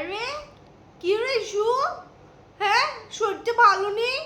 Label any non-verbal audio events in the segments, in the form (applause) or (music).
আরে, কি রে শু হ্যাঁ শরীরটা ভালো নেই?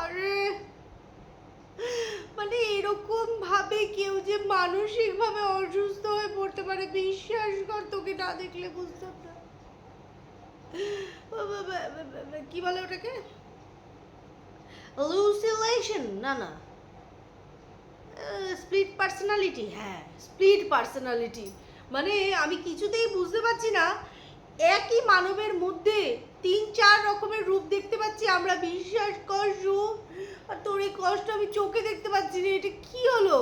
আরে। মানে এরকম ভাবে কেউ যে মানসিক ভাবে অসুস্থ হয়ে পড়তে পারে, বিশ্বাস কর তোকে না দেখলে বুঝতাম না। কি বলে ওটাকে? লুসিলেশন না না। স্প্লিট পার্সোনালিটি হ্যাঁ স্প্লিট পার্সোনালিটি মানে আমি কিছুতেই বুঝতে পারছি না। একই মানবের মধ্যে তিন চার রকমের রূপ দেখতে পাচ্ছি আমরা। বিশ্বাস কর, রূপ। আর তোর এই কষ্ট আমি চোখে দেখতে পাচ্ছি না, এটা কি হলো?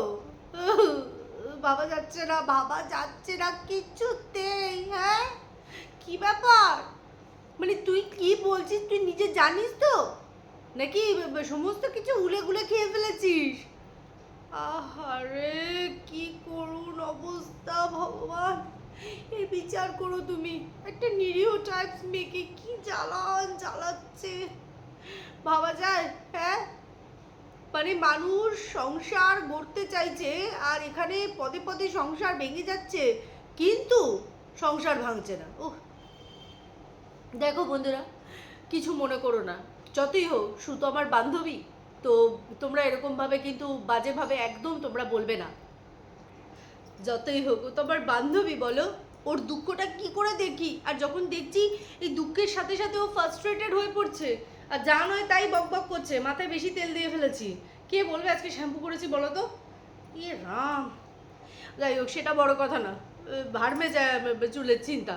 বাবা যাচ্ছে না, বাবা যাচ্ছে না কিছুতেই হ্যাঁ? কি ব্যাপার? মানে তুই কি বলছিস? তুই নিজে জানিস তো? নাকি সমস্ত কিছু উলে গুলে খেয়ে ফেলেছিস আহারে কি করুন অবস্থা ভগবান, এই বিচার করো তুমি। একটা নিরীহ টাইপস মেয়েকে কি জ্বালান জ্বালাচ্ছে। ভাবা যায় হ্যাঁ? মানে মানুষ সংসার গড়তে চাইছে আর এখানে পদে পদে সংসার ভেঙে যাচ্ছে, কিন্তু সংসার ভাঙছে না। ওহ দেখো বন্ধুরা, কিছু মনে করো না। যতই হোক, শুধু আমার বান্ধবী, তো তোমরা এরকমভাবে কিন্তু বাজেভাবে একদম তোমরা বলবে না। যতই হোক, তো আবার বান্ধবী বলো, ওর দুঃখটা কি করে দেখি? আর যখন দেখছি এই দুঃখের সাথে সাথে ও ফার্স্ট্রেটেড হয়ে পড়ছে, আর যা নয় তাই বক বক করছে, মাথায় বেশি তেল দিয়ে ফেলেছি। কে বলবে আজকে শ্যাম্পু করেছি বলো তো? ইয়ে রাম। যাই হোক, সেটা বড় কথা না। ভাড়মে চুলের চিন্তা।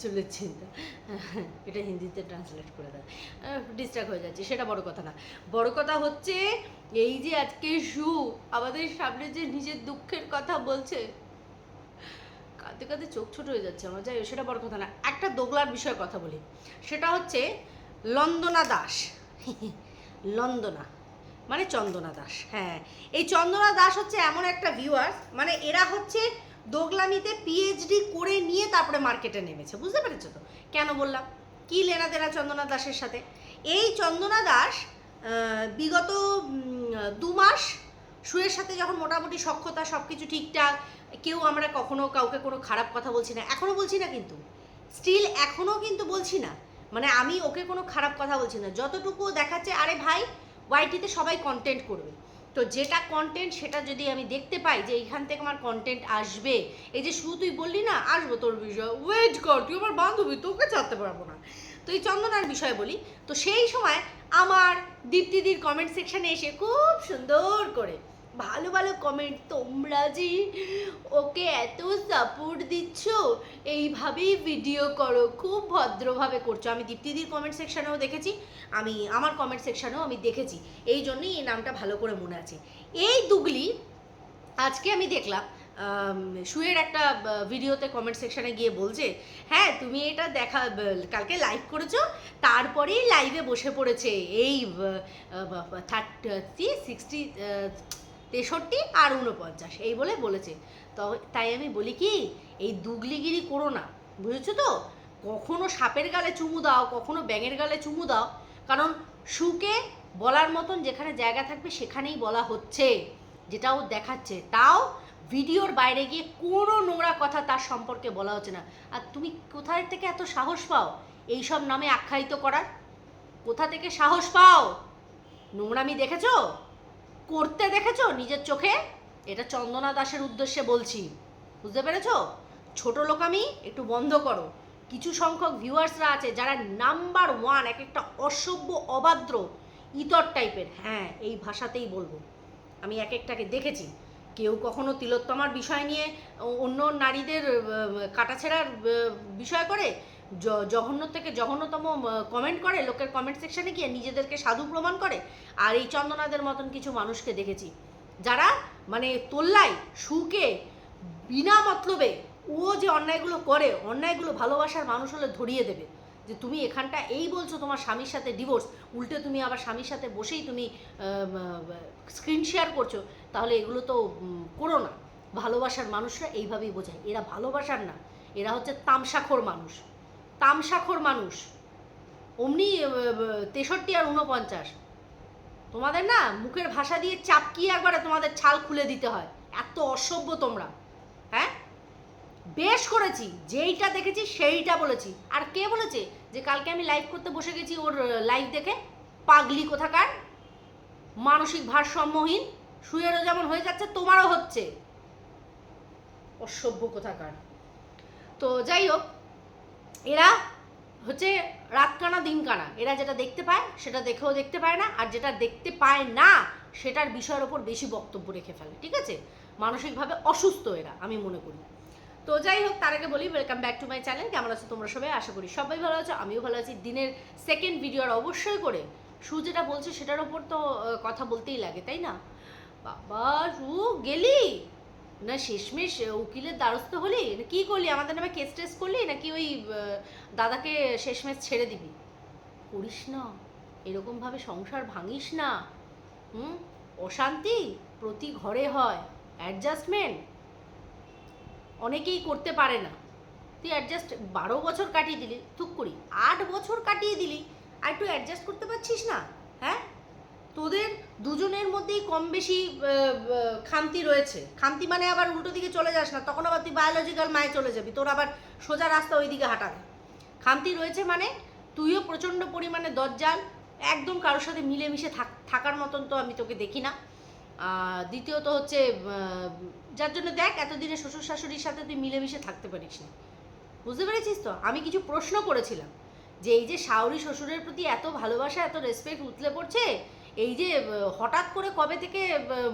চুলের চিন্তা। এটা হিন্দিতে ট্রান্সলেট করে দেয় ডিস্ট্রাক্ট হয়ে যাচ্ছে, সেটা বড় কথা না। বড় কথা হচ্ছে, এই যে আজকে সু, আমাদের সামনে যে নিজের দুঃখের কথা বলছে, কাঁদতে কাঁদতে চোখ ছোট হয়ে যাচ্ছে আমার, যাই সেটা বড় কথা না। একটা দোগলার বিষয়ে কথা বলি। সেটা হচ্ছে, লন্দনা দাস। লন্দনা মানে চন্দনা দাস হ্যাঁ। এই চন্দনা দাস হচ্ছে এমন একটা ভিউয়ার্স মানে এরা হচ্ছে দোগলামিতে পিএইচডি করে নিয়ে তারপরে মার্কেটে নেমেছে, বুঝতে পেরেছ তো? কেন বললাম? কি লেনা দেনা চন্দনা দাসের সাথে? এই চন্দনা দাস বিগত দু মাস সুয়ের সাথে যখন মোটামুটি সক্ষতা সব কিছু ঠিকঠাক, কেউ আমরা কখনো কাউকে কোনো খারাপ কথা বলছি না এখনও বলছি না কিন্তু। স্টিল এখনও কিন্তু বলছি না। মানে আমি ওকে কোনো খারাপ কথা বলছি না। যতটুকু দেখাচ্ছে, আরে ভাই ওয়াইটিতে সবাই কন্টেন্ট করবে। তো যেটা কন্টেন্ট সেটা যদি আমি দেখতে পাই যে এইখান থেকে আমার কন্টেন্ট আসবে, এই যে শুধু তুই বললি না, আসব তোর বিষয়। ওয়েট কর, তুই আমার বান্ধবী, তোকে ছাড়তে পারব না। তো এই চন্দনার বিষয় বলি, তো সেই সময় আমার দীপ্তিদির কমেন্ট সেকশানে এসে খুব সুন্দর করে ভালো ভালো কমেন্ট তোমরা যে ওকে এত সাপোর্ট দিচ্ছ, এইভাবেই ভিডিও করো, খুব ভদ্রভাবে করছ। আমি দীপ্তিদির কমেন্ট সেকশনেও দেখেছি, আমি আমার কমেন্ট সেকশানেও আমি দেখেছি, এই জন্যই এই নামটা ভালো করে মনে আছে। এই দুগলি, আজকে আমি দেখলাম শুয়ের একটা ভিডিওতে কমেন্ট সেকশানে গিয়ে বলছে হ্যাঁ তুমি এটা দেখা কালকে লাইভ করেছ, তারপরেই লাইভে বসে পড়েছে, এই থার্টি সিক্সটি তেষট্টি আর উনপঞ্চাশ এই বলে বলেছে। তাই আমি বলি কি, এই দুগলিগিরি করো না, বুঝেছ তো? কখনো সাপের গালে চুমু দাও, কখনো ব্যাঙের গালে চুমু দাও, কারণ সুকে বলার মতন যেখানে জায়গা থাকবে সেখানেই বলা হচ্ছে, যেটা ও দেখাচ্ছে। তাও ভিডিওর বাইরে গিয়ে কোনো নোংরা কথা তার সম্পর্কে বলা হচ্ছে না। আর তুমি কোথায় থেকে এত সাহস পাও? এইসব নামে আখ্যায়িত করার? কোথা থেকে সাহস পাও? নোংরামি দেখেছ? করতে দেখেছ নিজের চোখে? এটা চন্দনা দাসের উদ্দেশ্যে বলছি। বুঝতে পেরেছ? ছোট লোকামি একটু বন্ধ করো। কিছু সংখ্যক ভিউয়ার্সরা আছে যারা নাম্বার ওয়ান, এক একটা অসভ্য অবাদ্র ইতর টাইপের। হ্যাঁ এই ভাষাতেই বলব। আমি এক একটাকে দেখেছি। কেউ কখনো তিলোত্তমার বিষয় নিয়ে অন্য নারীদের কাটাছেড়ার বিষয় করে জঘন্য থেকে জঘন্যতম কমেন্ট করে, লোকের কমেন্ট সেকশনে গিয়ে নিজেদেরকে সাধু প্রমাণ করে। আর এই চন্দনাদের মতন কিছু মানুষকে দেখেছি, যারা মানে তোল্লাই সুকে বিনা মতলবে ও যে অন্যায়গুলো করে, অন্যায়গুলো ভালোবাসার মানুষ হলে ধরিয়ে দেবে। যে তুমি এখানটা এই বলছো, তোমার স্বামীর সাথে ডিভোর্স উল্টে তুমি আবার স্বামীর সাথে বসেই তুমি স্ক্রিন শেয়ার করছ, তাহলে এগুলো তো করো না। ভালোবাসার মানুষরা এইভাবেই বোঝায়। এরা ভালোবাসার না, এরা হচ্ছে তামসাখোর মানুষ। তামসাখোর মানুষ। অমনি তেষট্টি আর উনপঞ্চাশ তোমাদের না মুখের ভাষা দিয়ে চাপকিয়ে একবারে তোমাদের ছাল খুলে দিতে হয়। এত অসভ্য তোমরা হ্যাঁ? বেশ করেছি, যেইটা দেখেছি সেইটা বলেছি। আর কে বলেছে যে কালকে আমি লাইভ করতে বসে গেছি ওর লাইভ দেখে? পাগলি কোথাকার? মানসিক ভারসাম্যহীন? শুয়েরও যেমন হয়ে যাচ্ছে, তোমারও হচ্ছে। অসভ্য কোথাকার। তো যাই হোক এরা হচ্ছে রাত কানা দিন কানা এরা যেটা দেখতে পায়, সেটা দেখেও দেখতে পায় না, আর যেটা দেখতে পায় না, সেটার বিষয়ের ওপর বেশি বক্তব্য রেখে ফেলে, ঠিক আছে? মানসিকভাবে অসুস্থ এরা, আমি মনে করি। তো যাই হোক, তার আগে বলি welcome back to my channel কেমন আছো তোমরা সবাই? আশা করি সবাই ভালো আছো, আমিও ভালো আছি। দিনের সেকেন্ড ভিডিও আর অবশ্যই করে, সু যেটা বলছে সেটার ওপর তো কথা বলতেই লাগে, তাই না? বাবা, সু, গেলি? না, শেষমেশ উকিলের দ্বারস্থ হলি? না, কি করলি? আমাদের নামে কেস টেস করলি? নাকি ওই দাদাকে শেষমেশ ছেড়ে দিবি? করিস না। এরকমভাবে সংসার ভাঙিস না। হুম? অশান্তি প্রতি ঘরে হয়। অ্যাডজাস্টমেন্ট অনেকেই করতে পারে না। তুই অ্যাডজাস্ট বারো বছর কাটিয়ে দিলি, থুক করি, আট বছর কাটিয়ে দিলি, আর একটু অ্যাডজাস্ট করতে পারছিস না হ্যাঁ? তোদের দুজনের মধ্যেই কম বেশি খামতি রয়েছে। খামতি মানে আবার উল্টো দিকে চলে যাস না, তখন আবার তুই বায়োলজিক্যাল মায়ে চলে যাবি, তোর আবার সোজা রাস্তা ওই দিকে হাঁটাবে খামতি রয়েছে মানে তুইও প্রচণ্ড পরিমাণে দরজাল একদম কারোর সাথে মিলেমিশে থাক, থাকার মতন তো আমি তোকে দেখি না। দ্বিতীয়ত হচ্ছে যার জন্য দেখ, এতদিনে শ্বশুর শাশুড়ির সাথে তুই মিলেমিশে থাকতে পারিস না। বুঝতে পেরেছিস তো? আমি কিছু প্রশ্ন করেছিলাম, যে এই যে শাওরি শ্বশুরের প্রতি এত ভালোবাসা, এত রেসপেক্ট উতলে পড়ছে এই যে হঠাৎ করে কবে থেকে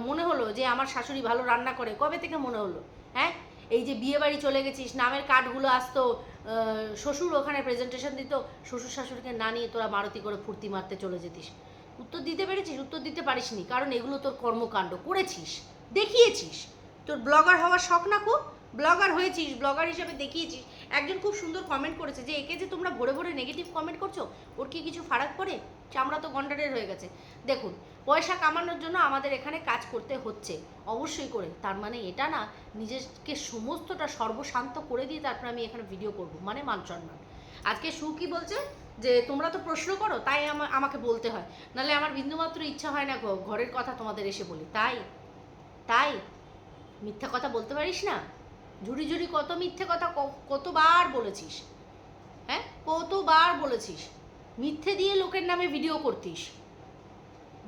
মনে হলো যে আমার শাশুড়ি ভালো রান্না করে, কবে থেকে মনে হলো? হ্যাঁ? এই যে বিয়ে বাড়ি চলে গেছিস, নামের কার্ডগুলো আসতো শ্বশুর ওখানে প্রেজেন্টেশন দিত, শ্বশুর শাশুড়িকে না নিয়ে তোরা মারুতি করে ফুর্তি মারতে চলে যেতিস। উত্তর দিতে পেরেছিস? উত্তর দিতে পারিসনি, কারণ এগুলো তোর কর্মকাণ্ড, করেছিস, দেখিয়েছিস। তোর ব্লগার হওয়ার শখ না খুব? ব্লগার হয়েছিস, ব্লগার হিসেবে দেখিয়েছিস, একজন খুব সুন্দর কমেন্ট করেছে যে, একে যে তোমরা ভরে ভরে নেগেটিভ কমেন্ট করছ, ওর কি কিছু ফারাক পড়ে? চামড়া তো গন্ডারের হয়ে গেছে। দেখুন, পয়সা কামানোর জন্য আমাদের এখানে কাজ করতে হচ্ছে, অবশ্যই করে। তার মানে এটা না, নিজেকে সমস্তটা সর্বশান্ত করে দিয়ে তারপর আমি এখানে ভিডিও করব মানে মান আজকে সু কি বলছে যে, তোমরা তো প্রশ্ন করো, তাই আমা- আমাকে বলতে হয়। নাহলে আমার বিন্দুমাত্র ইচ্ছা হয় না ঘরের কথা তোমাদের এসে বলি। তাই তাই, মিথ্যা কথা বলতে পারিস না? ঝুড়ি ঝুড়ি কত মিথ্যে কথা কতবার বলেছিস? হ্যাঁ? কতবার বলেছিস? মিথ্যে দিয়ে লোকের নামে ভিডিও করতিস।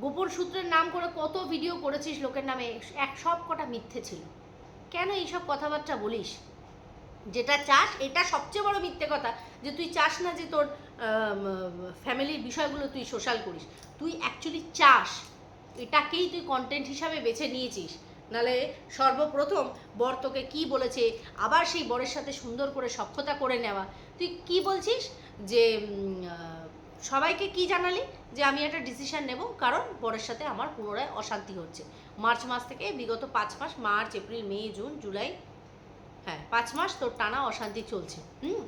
গোপন সূত্রের নাম করে কত ভিডিও করেছিস লোকের নামে? এক সব কটা মিথ্যে ছিল। কেন এইসব কথাবার্তা বলিস? যেটা চাস, এটা সবচেয়ে বড় মিথ্যে কথা যে তুই চাস না যে তোর ফ্যামিলির বিষয়গুলো তুই সোশ্যাল করিস। তুই অ্যাকচুয়ালি চাস। এটাকেই তুই কন্টেন্ট হিসাবে বেছে নিয়েছিস। নালে সর্বপ্রথম বর তোকে কী বলেছে? আবার সেই বরের সাথে সুন্দর করে সখ্যতা করে নেওয়া। তুই কি বলছিস? যে সবাইকে কি জানালি? যে আমি একটা ডিসিশন নেব কারণ বরের সাথে আমার পুনরায় অশান্তি হচ্ছে। মার্চ মাস থেকে বিগত পাঁচ মাস, March, April, May, June, July হ্যাঁ পাঁচ মাস তোর টানা অশান্তি চলছে। হুম?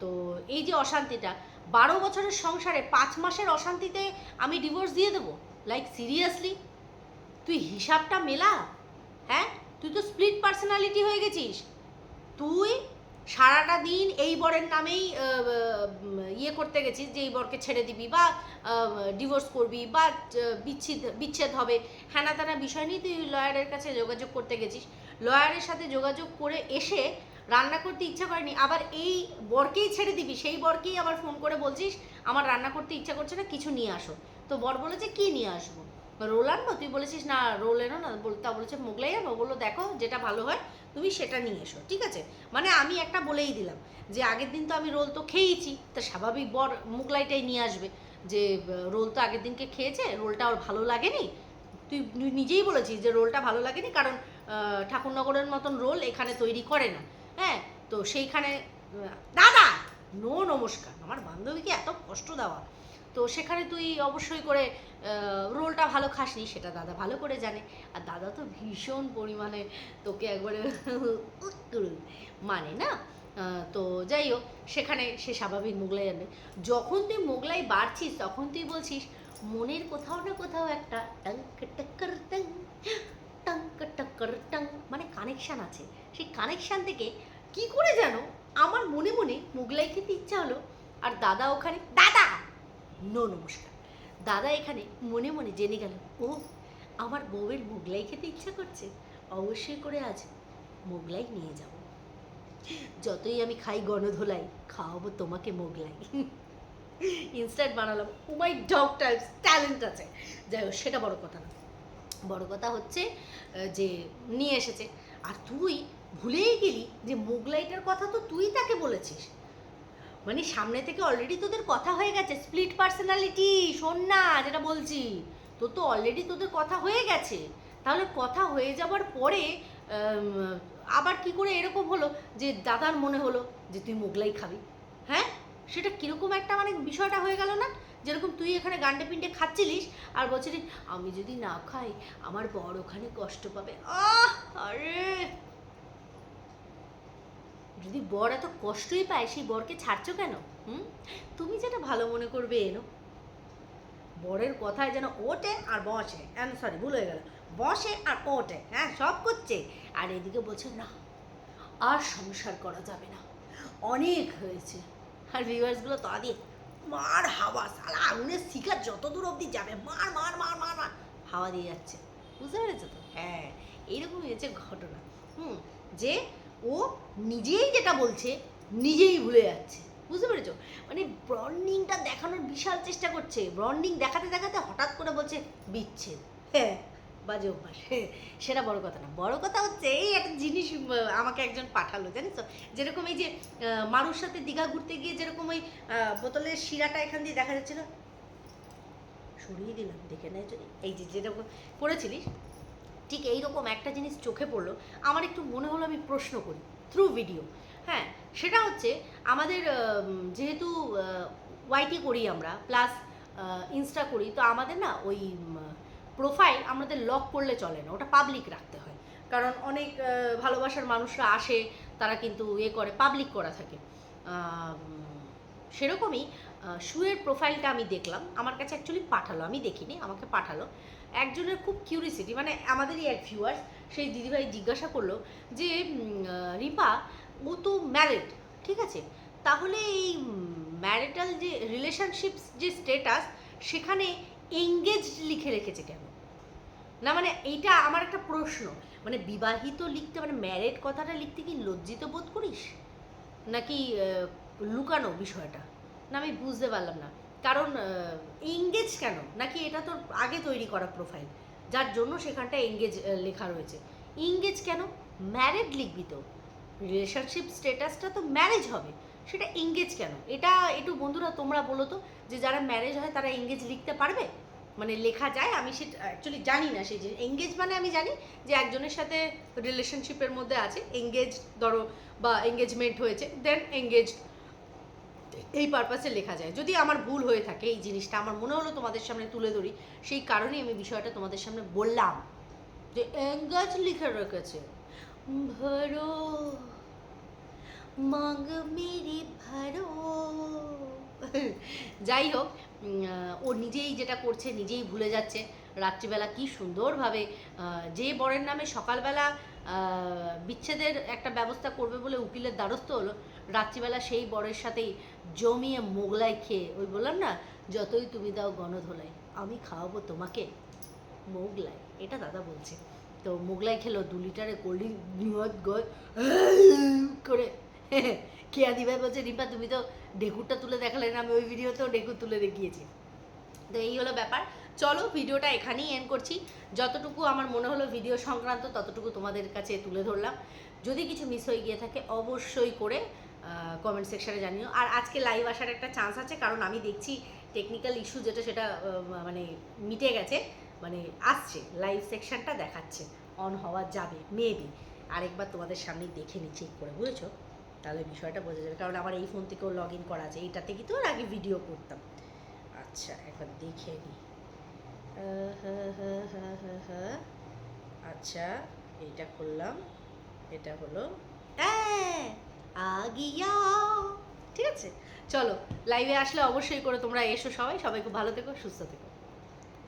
তো এই যে অশান্তিটা, বারো বছরের সংসারে পাঁচ মাসের অশান্তিতে আমি ডিভোর্স দিয়ে দেবো? লাইক সিরিয়াসলি তুই হিসাবটা মেলা। হ্যাঁ? তুই তো স্প্লিট পার্সোনালিটি হয়ে গেছিস। তুই সারাটা দিন এই বরের নামেই ইয়ে করতে গেছিস যে এই বরকে ছেড়ে দিবি বা ডিভোর্স করবি বা বিচ্ছেদ বিচ্ছেদ হবে। হ্যানা তেনা বিষয় নিয়ে তুই লয়ারের কাছে যোগাযোগ করতে গেছিস। লয়ারের সাথে যোগাযোগ করে এসে রান্না করতে ইচ্ছা করেনি। আবার এই বরকেই ছেড়ে দিবি, সেই বরকেই আবার ফোন করে বলছিস, আমার রান্না করতে ইচ্ছা করছে না, কিছু নিয়ে আসো। তো বর বলেছে, কি নিয়ে আসব? রোল আনব তুই বলেছিস না রোল এনো না তা বলেছে মোগলাই আনব বলল, দেখো, যেটা ভালো হয়, তুমি সেটা নিয়ে এসো, ঠিক আছে? মানে আমি একটা বলেই দিলাম যে, আগের দিন তো আমি রোল তো খেয়েইছি, তা স্বাভাবিক বর মোগলাইটাই নিয়ে আসবে, যে রোল তো আগের দিনকে খেয়েছে, রোলটা ওর ভালো লাগেনি। তুই নিজেই বলেছিস যে, রোলটা ভালো লাগেনি, কারণ ঠাকুরনগরের মতন রোল এখানে তৈরি করে না হ্যাঁ? তো সেইখানে দাদা, নো নমস্কার, আমার বান্ধবীকে এত কষ্ট দেওয়া তো সেখানে তুই অবশ্যই করে রোলটা ভালো খাসনি, সেটা দাদা ভালো করে জানে। আর দাদা তো ভীষণ পরিমাণে তোকে একবারে (laughs) মানে না? তো যাই হোক, সেখানে সে স্বাভাবিক মোগলাই আনবে। যখন তুই মোগলাই বাড়ছিস, তখন তুই বলছিস, মনের কোথাও না কোথাও একটা মানে কানেকশান আছে। সেই কানেকশান থেকে কি করে জানো? আমার মনে মনে মোগলাই খেতে ইচ্ছা হলো, আর দাদা ওখানে, দাদা নো নমস্কার দাদা এখানে মনে মনে জেনে গেল, ও, আমার বউয়ের মোগলাই খেতে ইচ্ছা করছে, অবশ্যই করে আজ মোগলাই নিয়ে যাব। যতই আমি খাই গণধোলাই, খাওয়াবো তোমাকে মোগলাই। ইনস্ট্যান্ট বানালাম। Oh my dog, types, talent আছে। যাই হোক, সেটা বড় কথা না। বড় কথা হচ্ছে যে নিয়ে এসেছে। আর তুই ভুলেই গেলি যে মোগলাইটার কথা তো তুই তাকে বলেছিস। মানে সামনে থেকে অলরেডি তোদের কথা হয়ে গেছে স্প্লিট পার্সোনালিটি শোন না, যেটা বলছি। তোর তো অলরেডি তোদের কথা হয়ে গেছে। তাহলে কথা হয়ে যাওয়ার পরে আবার কি করে এরকম হলো যে দাদার মনে হলো যে তুই মোগলাই খাবি? হ্যাঁ? সেটা কীরকম একটা মানে বিষয়টা হয়ে গেল না? যেরকম তুই এখানে গান্ডে পিন্ডে খাচ্ছিলিস আর বলছিলি, আমি যদি না খাই, আমার বর ওখানে কষ্ট পাবে। আহ, আরে! যদি বর এত কষ্টই পায়, সেই বরকে ছাড়ছো কেন? হুম? তুমি যেটা ভালো মনে করবে, এনো। বরের কথায় যেন ওটে আর বসে। সরি ভুল হয়ে গেল। বসে আর ওটে হ্যাঁ সব করছে। আর এদিকে বলছে, না, আর সংসার করা যাবে না। অনেক হয়েছে। আর ভিউয়ার্সগুলো তা দিয়ে মার হাওয়া সালা আগুনের শিকার যত দূর অবধি যাবে, মার মার মার মার মার, হাওয়া দিয়ে যাচ্ছে। বুঝতে পেরেছ তো? হ্যাঁ এইরকমই হয়েছে ঘটনা। হুম, যে ও নিজেই যেটা বলছে নিজেই ভুলে যাচ্ছে। বুঝতে পেরেছ? মানে ব্রন্ডিংটা দেখানোর বিশাল চেষ্টা করছে। ব্রন্ডিং দেখাতে দেখাতে হঠাৎ করে বলছে বিচ্ছেদ। হ্যাঁ বাজে অভ্যাস। হ্যাঁ, সেটা বড় কথা না। বড় কথা হচ্ছে এই একটা জিনিস আমাকে একজন পাঠালো জানিস তো? যেরকম এই যে মারুর সাথে দীঘা ঘুরতে গিয়ে যেরকম ওই বোতলের শিরাটা এখান দিয়ে দেখা যাচ্ছিল? সরিয়ে দিলাম দেখে নেয় এই যে যেরকম পড়েছিলিস? ঠিক এইরকম একটা জিনিস চোখে পড়ল, আমার একটু মনে হলো আমি প্রশ্ন করি থ্রু ভিডিও হ্যাঁ সেটা হচ্ছে আমাদের যেহেতু ওয়াইটি করি আমরা প্লাস ইনস্টা করি, তো আমাদের না ওই প্রোফাইল আমাদের লক করলে চলে না, ওটা পাবলিক রাখতে হয়। কারণ অনেক ভালোবাসার মানুষরা আসে, তারা কিন্তু এ করে পাবলিক করা থাকে। সেরকমই শুয়ের প্রোফাইলটা আমি দেখলাম, আমার কাছে অ্যাকচুয়ালি পাঠালো, আমি দেখিনি, আমাকে পাঠালো। একজনের খুব কিউরিসিটি মানে আমাদেরই এক ভিউয়ার্স সেই দিদিভাই জিজ্ঞাসা করল যে রিপা ও তো ম্যারিড ঠিক আছে? তাহলে এই ম্যারিটাল যে রিলেশনশিপস যে স্টেটাস সেখানে এঙ্গেজ লিখে রেখেছে কেন? না মানে এইটা আমার একটা প্রশ্ন মানে বিবাহিত লিখতে মানে ম্যারেড কথাটা লিখতে কি লজ্জিত বোধ করিস? নাকি লুকানো বিষয়টা? না আমি বুঝতে পারলাম না। কারণ এঙ্গেজ কেন? নাকি এটা তোর আগে তৈরি করা প্রোফাইল যার জন্য সেখানটা এঙ্গেজ লেখা রয়েছে। ইংগেজ কেন? ম্যারেড লিখবি তো। রিলেশনশিপ স্ট্যাটাসটা তো ম্যারেজ হবে। সেটা এঙ্গেজ কেন? এটা একটু বন্ধুরা, তোমরা বলো তো, যে যারা ম্যারেজ হয়, তারা এঙ্গেজ লিখতে পারবে? মানে লেখা যায়, আমি সেটা অ্যাকচুয়ালি জানি না সেই যে এঙ্গেজ মানে আমি জানি যে একজনের সাথে রিলেশনশিপের মধ্যে আছে এঙ্গেজ ধরো, বা এঙ্গেজমেন্ট হয়েছে দেন এঙ্গেজ এই পারপাসে লেখা যায়। যদি আমার ভুল হয়ে থাকে এই জিনিসটা, আমার মনে হলো তোমাদের সামনে তুলে ধরি, সেই কারণেই আমি বিষয়টা তোমাদের সামনে বললাম। যে এঙ্গেজ লিখে রেখেছে, ভরো মাঙ্গ মেরি ভরো। যাই হোক ও নিজেই যেটা করছে, নিজেই ভুলে যাচ্ছে। রাত্রিবেলা কি সুন্দরভাবে যে বরের নামে সকালবেলা বিচ্ছেদের একটা ব্যবস্থা করবে বলে উকিলের দ্বারস্থ হলো রাত্রিবেলা সেই বরের সাথেই জমিয়ে মোগলাই খেয়ে ওই বললাম না, যতই তুমি দাও গণধোলাই, আমি খাওয়াবো তোমাকে মোগলাই। এটা দাদা বলছে। তো মোগলাই খেলো, দু লিটারে কোল্ড ড্রিঙ্ক করে (laughs) খেয়া দিভাই বলছে, রিম্পা, তুমি তো ডেকুরটা তুলে দেখালে না, আমি ওই ভিডিওতেও ডেকুর তুলে দেখিয়েছি। তো এই হলো ব্যাপার। চলো, ভিডিওটা এখানেই এন্ড করছি। যতটুকু আমার মনে হলো ভিডিও সংক্রান্ত, ততটুকু তোমাদের কাছে তুলে ধরলাম। যদি কিছু মিস হয়ে গিয়ে থাকে, অবশ্যই করে কমেন্ট সেকশনে জানিও। আর আজকে লাইভ আসার একটা চান্স আছে কারণ আমি দেখছি টেকনিক্যাল ইস্যু যেটা সেটা মানে মিটে গেছে মানে আসছে লাইভ সেকশনটা দেখাচ্ছে অন হওয়া যাবে মেবি আরেকবার তোমাদের সামনে দেখে নি চেক করে বুঝেছ? তাহলে বিষয়টা বোঝা যাবে কারণ আমার এই ফোন থেকেও লগ ইন করা আছে এইটাতে কি তো আর আগে ভিডিও করতাম। আচ্ছা একবার দেখে নি। আচ্ছা এইটা করলাম এটা হলো হ্যাঁ, আগিয়া। ঠিক আছে? চলো লাইভে আসলে অবশ্যই করে তোমরা এসো সবাই সবাই খুব ভালো থেকো, সুস্থ থেকো।